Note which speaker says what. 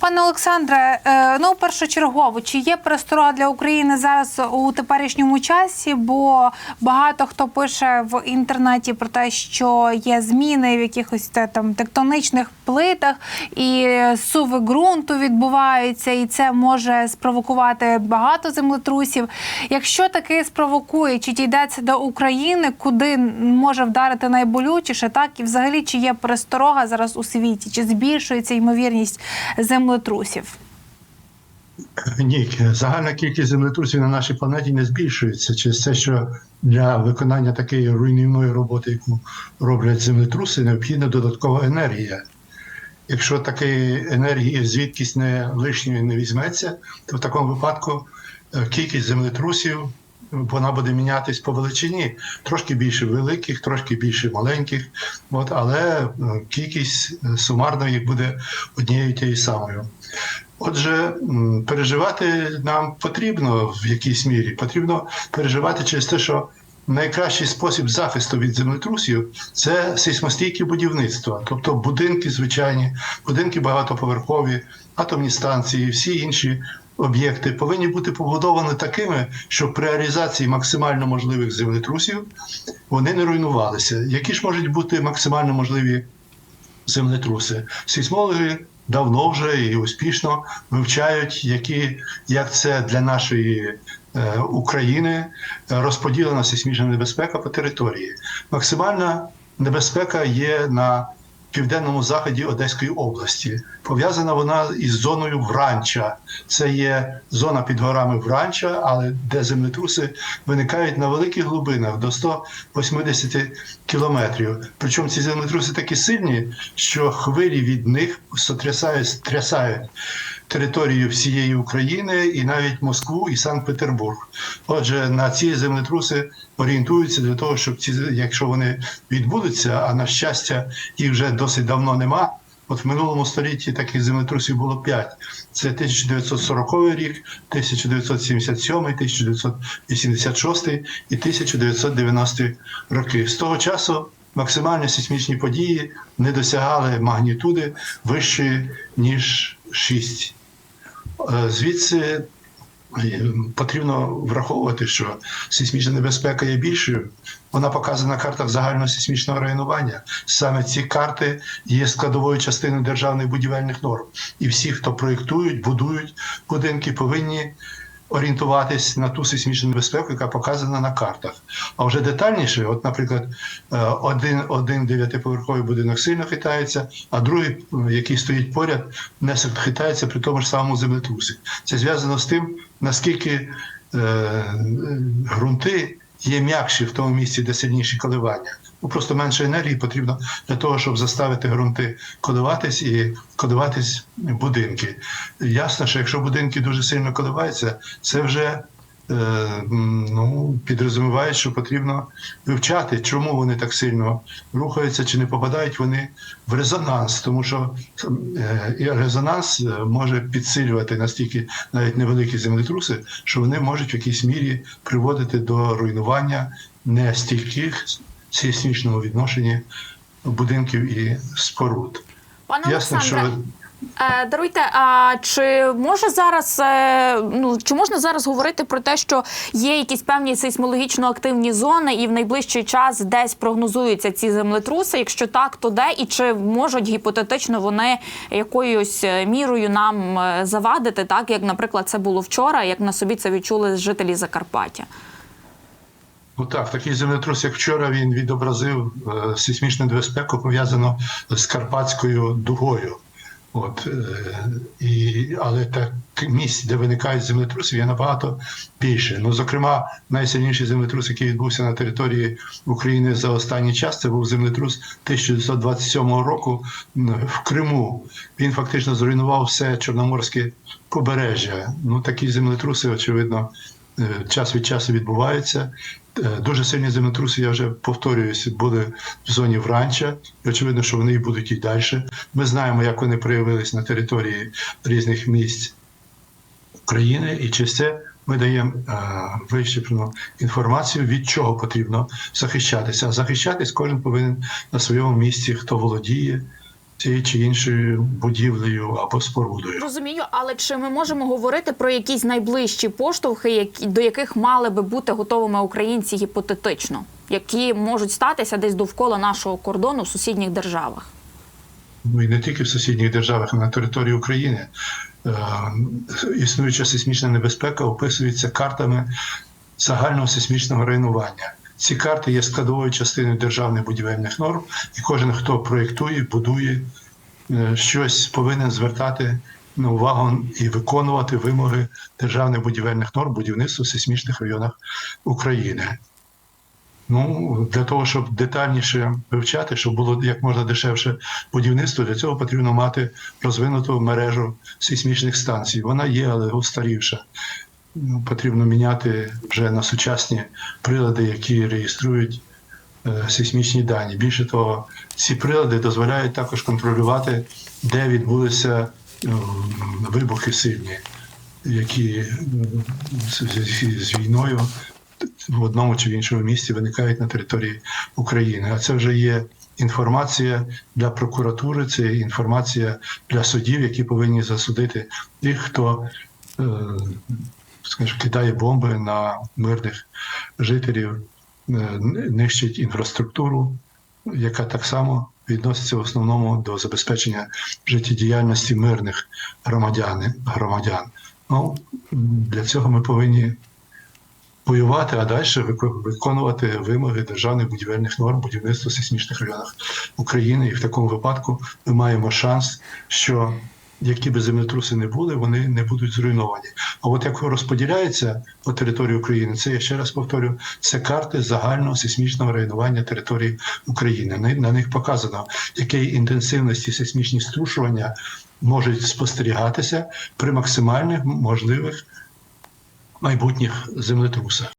Speaker 1: Пане Олександре, е, ну першочергово, чи є пересторога для України зараз у теперішньому часі? Бо багато хто пише в інтернеті про те, що є зміни в якихось там тектонічних плитах, і суви ґрунту відбуваються, і це може спровокувати багато землетрусів. Якщо таки спровокує, чи дійдеться до України, куди може вдарити найболючіше, так і взагалі чи є пересторога зараз у світі, чи збільшується ймовірність землетрусів?
Speaker 2: Ні, загальна кількість землетрусів на нашій планеті не збільшується через те, що для виконання такої руйнівної роботи, яку роблять землетруси, необхідна додаткова енергія. Якщо такої енергії звідкись не лишньої не візьметься, то в такому випадку е, кількість землетрусів вона буде мінятись по величині. Трошки більше великих, трошки більше маленьких, от, але е, кількість е, сумарно їх буде однією тією самою. Отже, переживати нам потрібно в якійсь мірі. Потрібно переживати через те, що найкращий спосіб захисту від землетрусів це сейсмостійке будівництво, тобто будинки звичайні, будинки багатоповерхові, атомні станції, всі інші об'єкти повинні бути побудовані такими, щоб при реалізації максимально можливих землетрусів вони не руйнувалися. Які ж можуть бути максимально можливі землетруси? Сейсмологи давно вже і успішно вивчають, які, як це для нашої е, України розподілена сейсмічна небезпека по території. Максимальна небезпека є на південному заході Одеської області. Пов'язана вона із зоною Вранча. Це є зона під горами Вранча, але де землетруси виникають на великих глибинах до 180 кілометрів. Причому ці землетруси такі сильні, що хвилі від них сотрясають, стрясають територію всієї України і навіть Москву і Санкт-Петербург. Отже, на ці землетруси орієнтуються для того, щоб ці, якщо вони відбудуться, а на щастя, їх вже досить давно нема. От в минулому столітті таких землетрусів було п'ять. Це 1940 рік, 1977, 1986 і 1990 роки. З того часу максимальні сейсмічні події не досягали магнітуди вищої ніж 6. Е, Звідси е, потрібно враховувати, що сейсмічна небезпека є більшою. Вона показана на картах загального сейсмічного районування. Саме ці карти є складовою частиною державних будівельних норм. І всі, хто проєктують, будують будинки, повинні орієнтуватись на ту сейсмічну небезпеку, яка показана на картах. А вже детальніше, от, наприклад, е, один, один дев'ятиповерховий будинок сильно хитається, а другий, який стоїть поряд, не хитається при тому ж самому землетрусі. Це зв'язано з тим, наскільки е, ґрунти є м'якші в тому місці, де сильніші коливання. Ну, просто менше енергії потрібно для того, щоб заставити ґрунти коливатись і коливатись будинки. Ясно, що якщо будинки дуже сильно коливаються, це вже е, ну, підрозуміває, що потрібно вивчати, чому вони так сильно рухаються, чи не попадають вони в резонанс, тому що е, резонанс е, може підсилювати настільки навіть невеликі землетруси, що вони можуть в якійсь мірі приводити до руйнування не стільких сейсмічному відношенні будинків і споруд.
Speaker 3: Пане
Speaker 2: Ясно,
Speaker 3: Олександре,
Speaker 2: що
Speaker 3: е, даруйте, а чи може зараз е, ну чи можна зараз говорити про те, що є якісь певні сейсмологічно активні зони, і в найближчий час десь прогнозуються ці землетруси? Якщо так, то де і чи можуть гіпотетично вони якоюсь е, мірою нам завадити, так як, наприклад, це було вчора, як на собі це відчули жителі Закарпаття?
Speaker 2: Ну так, такий землетрус, як вчора, він відобразив е, сейсмічну небезпеку, пов'язану з Карпатською дугою. От, е, і, але так місць, де виникають землетруси, є набагато більше. Ну, зокрема, найсильніший землетрус, який відбувся на території України за останній час, це був землетрус 1927 року в Криму. Він фактично зруйнував все Чорноморське побережжя. Ну, такі землетруси, очевидно, час від часу відбуваються. Е, Дуже сильні землетруси, я вже повторююсь, були в зоні Вранча. Очевидно, що вони і будуть і далі. Ми знаємо, як вони проявились на території різних місць України, і через це ми даємо е, вищеплену інформацію, від чого потрібно захищатися. А захищатись кожен повинен на своєму місці, хто володіє цією чи іншою будівлею або спорудою.
Speaker 3: Розумію, але чи ми можемо говорити про якісь найближчі поштовхи, які до яких мали би бути готовими українці гіпотетично, які можуть статися десь довкола нашого кордону в сусідніх державах?
Speaker 2: Ну і не тільки в сусідніх державах, а на території України. Е, Існуюча сейсмічна небезпека описується картами загального сейсмічного районування. Ці карти є складовою частиною державних будівельних норм, і кожен, хто проєктує, будує е, щось, повинен звертати на увагу і виконувати вимоги державних будівельних норм будівництва в сейсмічних районах України. Ну, для того, щоб детальніше вивчати, щоб було як можна дешевше будівництво, для цього потрібно мати розвинуту мережу сейсмічних станцій. Вона є, але устарівша. Ну, Потрібно міняти вже на сучасні прилади, які реєструють е, сейсмічні дані. Більше того, ці прилади дозволяють також контролювати, де відбулися е, вибухи сильні, які е, з війною в одному чи в іншому місці виникають на території України. А це вже є інформація для прокуратури, це інформація для судів, які повинні засудити тих, хто скажімо, кидає бомби на мирних жителів, е, нищить інфраструктуру, яка так само відноситься в основному до забезпечення життєдіяльності мирних громадян. громадян. Ну, для цього ми повинні воювати, а далі вико- виконувати вимоги державних будівельних норм будівництва в сейсмічних районах України. І в такому випадку ми маємо шанс, що які би землетруси не були, вони не будуть зруйновані. А от як розподіляється по території України, це я ще раз повторю, це карти загального сейсмічного районування території України. На, них показано, якої інтенсивності сейсмічні струшування можуть спостерігатися при максимальних можливих майбутніх землетрусах.